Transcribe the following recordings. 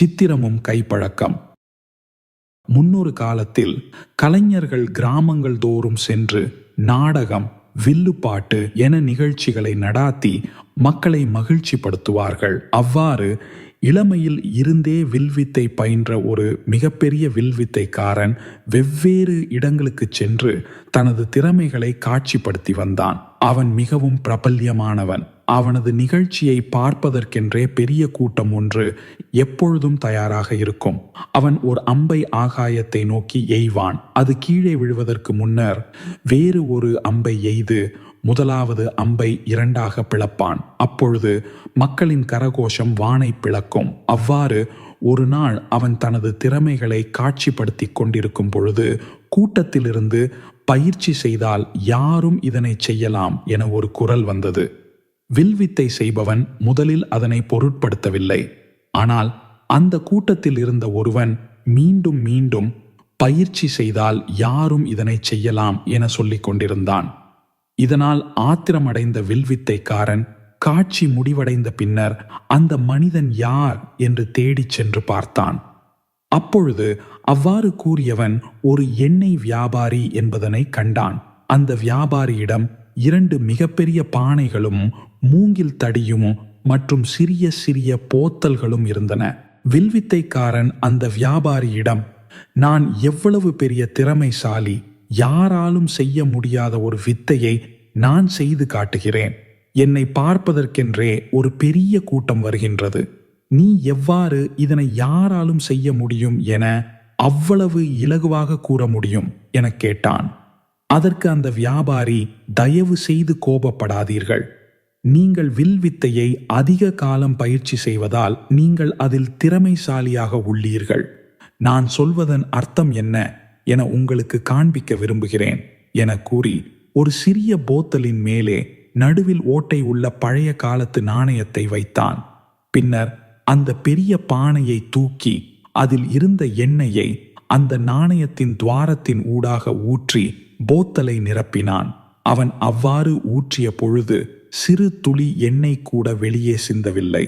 சித்திரமும் கைப்பழக்கம். முன்னொரு காலத்தில் கலைஞர்கள் கிராமங்கள் தோறும் சென்று நாடகம் வில்லுப்பாட்டு என நிகழ்ச்சிகளை நடாத்தி மக்களை மகிழ்ச்சிப்படுத்துவார்கள். அவ்வாறு இளமையில் இருந்தே வில்வித்தை பயின்ற ஒரு மிகப்பெரிய வில்வித்தைக்காரன் வெவ்வேறு இடங்களுக்கு சென்று தனது திறமைகளை காட்சிப்படுத்தி வந்தான். அவன் மிகவும் பிரபல்யமானவன். அவனது நிகழ்ச்சியை பார்ப்பதற்கென்றே பெரிய கூட்டம் ஒன்று எப்பொழுதும் தயாராக இருக்கும். அவன் ஒரு அம்பை ஆகாயத்தை நோக்கி எய்வான். அது கீழே விழுவதற்கு முன்னர் வேறு ஒரு அம்பை எய்து முதலாவது அம்பை இரண்டாக பிளப்பான். அப்பொழுது மக்களின் கரகோஷம் வானை பிளக்கும். அவ்வாறு ஒரு நாள் அவன் தனது திறமைகளை காட்சிப்படுத்தி கொண்டிருக்கும் பொழுது கூட்டத்திலிருந்து பயிற்சி செய்தால் யாரும் இதனை செய்யலாம் என ஒரு குரல் வந்தது. வில்வித்தை செய்பவன் முதலில் அதனை பொருட்படுத்தவில்லை. ஆனால் அந்த கூட்டத்தில் இருந்த ஒருவன் மீண்டும் மீண்டும் பயிற்சி செய்தால் யாரும் இதனை செய்யலாம் என சொல்லிக் கொண்டிருந்தான். இதனால் ஆத்திரமடைந்த வில்வித்தைக்காரன் காட்சி முடிவடைந்த பின்னர் அந்த மனிதன் யார் என்று தேடிச் சென்று பார்த்தான். அப்பொழுது அவ்வாறு கூறியவன் ஒரு எண்ணெய் வியாபாரி என்பதனை கண்டான். அந்த வியாபாரியிடம் இரண்டு மிகப்பெரிய பானைகளும் மூங்கில் தடியும் மற்றும் சிறிய சிறிய போத்தல்களும் இருந்தன. வில்வித்தைக்காரன் அந்த வியாபாரியிடம் நான் எவ்வளவு பெரிய திறமைசாலி யாராலும் செய்ய முடியாத ஒரு வித்தையை நான் செய்து காட்டுகிறேன். என்னை பார்ப்பதற்கென்றே ஒரு பெரிய கூட்டம் வருகின்றது. நீ எவ்வாறு இதனை யாராலும் செய்ய முடியும் என அவ்வளவு இலகுவாக கூற முடியும் எனக் கேட்டான். அதற்கு அந்த வியாபாரி தயவு செய்து கோபப்படாதீர்கள். நீங்கள் வில்வித்தையை அதிக காலம் பயிற்சி செய்வதால் நீங்கள் அதில் திறமைசாலியாக உள்ளீர்கள். நான் சொல்வதன் அர்த்தம் என்ன என உங்களுக்கு காண்பிக்க விரும்புகிறேன் என கூறி ஒரு சிறிய போத்தலின் மேலே நடுவில் ஓட்டை உள்ள பழைய காலத்து நாணயத்தை வைத்தான். பின்னர் அந்த பெரிய பானையை தூக்கி அதில் இருந்த எண்ணெயை அந்த நாணயத்தின் துவாரத்தின் ஊடாக ஊற்றி போத்தலை நிரப்பினான். அவன் அவ்வாறு ஊற்றிய பொழுது சிறு துளி எண்ணெய் கூட வெளியே சிந்தவில்லை.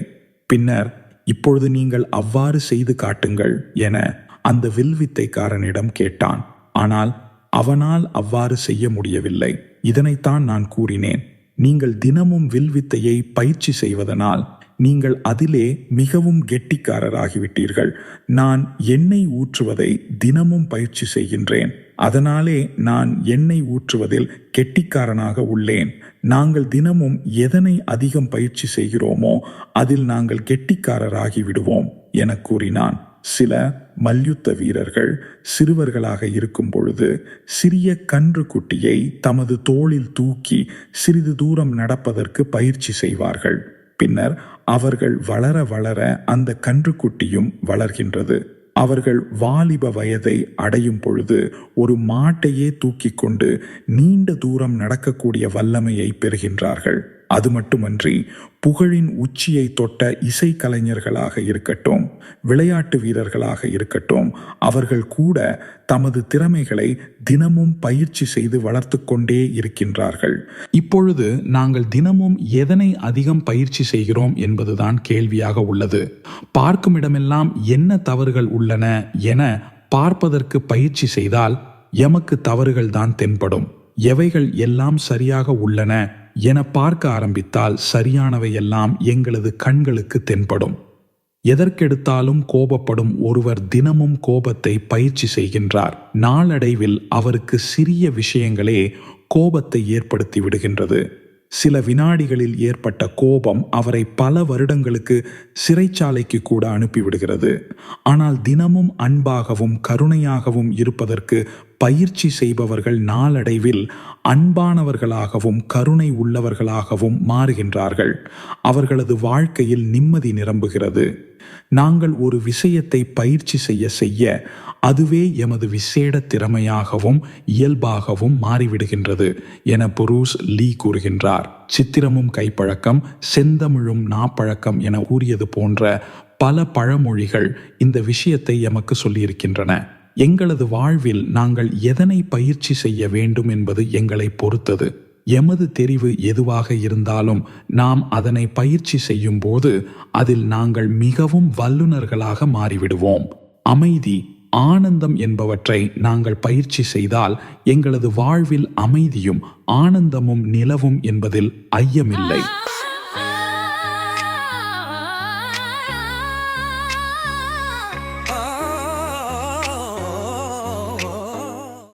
பின்னர் இப்பொழுது நீங்கள் அவ்வாறு செய்து காட்டுங்கள் என அந்த வில்வித்தைக்காரனிடம் கேட்டான். ஆனால் அவனால் அவ்வாறு செய்ய முடியவில்லை. இதனைத்தான் நான் கூறினேன். நீங்கள் தினமும் வில்வித்தையை பயிற்சி செய்வதனால் நீங்கள் அதிலே மிகவும் கெட்டிக்காரராகிவிட்டீர்கள். நான் எண்ணெய் ஊற்றுவதை தினமும் பயிற்சி செய்கின்றேன். அதனாலே நான் எண்ணெய் ஊற்றுவதில் கெட்டிக்காரனாக உள்ளேன். நாங்கள் தினமும் எதனை அதிகம் பயிற்சி செய்கிறோமோ அதில் நாங்கள் கெட்டிக்காரராகி விடுவோம் என கூறினான். சில மல்யுத்த வீரர்கள் சிறுவர்களாக இருக்கும் பொழுது சிறிய கன்று குட்டியை தமது தோளில் தூக்கி சிறிது தூரம் நடப்பதற்கு பயிற்சி செய்வார்கள். பின்னர் அவர்கள் வளர வளர அந்த கன்றுக்குட்டியும் வளர்கின்றது. அவர்கள் வாலிப வயதை அடையும் பொழுது ஒரு மாட்டையே தூக்கி கொண்டு நீண்ட தூரம் நடக்கக்கூடிய வல்லமையை பெறுகின்றார்கள். அது மட்டுமன்றி புகழின் உச்சியை தொட்ட இசைக்கலைஞர்களாக இருக்கட்டும் விளையாட்டு வீரர்களாக இருக்கட்டும் அவர்கள் கூட தமது திறமைகளை தினமும் பயிற்சி செய்து வளர்த்து கொண்டே இருக்கின்றார்கள். இப்பொழுது நாங்கள் தினமும் எதனை அதிகம் பயிற்சி செய்கிறோம் என்பதுதான் கேள்வியாக உள்ளது. பார்க்கும் இடமெல்லாம் என்ன தவறுகள் உள்ளன என பார்ப்பதற்கு பயிற்சி செய்தால் எமக்கு தவறுகள் தான் தென்படும். எவைகள் எல்லாம் சரியாக உள்ளன என பார்க்க ஆரம்பித்தால் சரியானவையெல்லாம் எங்களது கண்களுக்கு தென்படும். எதற்கெடுத்தாலும் கோபப்படும் ஒருவர் தினமும் கோபத்தை பயிற்சி செய்கின்றார். நாளடைவில் அவருக்கு சிறிய விஷயங்களே கோபத்தை ஏற்படுத்தி விடுகின்றது. சில வினாடிகளில் ஏற்பட்ட கோபம் அவரை பல வருடங்களுக்கு சிறைச்சாலைக்கு கூட அனுப்பிவிடுகிறது. ஆனால் தினமும் அன்பாகவும் கருணையாகவும் இருப்பதற்கு பயிற்சி செய்பவர்கள் நாளடைவில் அன்பானவர்களாகவும் கருணை உள்ளவர்களாகவும் மாறுகின்றார்கள். அவர்களது வாழ்க்கையில் நிம்மதி நிரம்புகிறது. நாங்கள் ஒரு விஷயத்தை பயிற்சி செய்ய செய்ய அதுவே எமது விசேட திறமையாகவும் இயல்பாகவும் மாறிவிடுகின்றது என புரூஸ் லீ கூறுகின்றார். சித்திரமும் கைப்பழக்கம் செந்தமிழும் நாப்பழக்கம் என கூறியது போன்ற பல பழமொழிகள் இந்த விஷயத்தை எமக்கு சொல்லியிருக்கின்றன. எங்களது வாழ்வில் நாங்கள் எதனை பயிற்சி செய்ய வேண்டும் என்பது எங்களை பொறுத்தது. எமது தெரிவு எதுவாக இருந்தாலும் நாம் அதனை பயிற்சி செய்யும் போது அதில் நாங்கள் மிகவும் வல்லுநர்களாக மாறிவிடுவோம். அமைதி ஆனந்தம் என்பவற்றை நாங்கள் பயிற்சி செய்தால் எங்களது வாழ்வில் அமைதியும் ஆனந்தமும் நிலவும் என்பதில் ஐயமில்லை.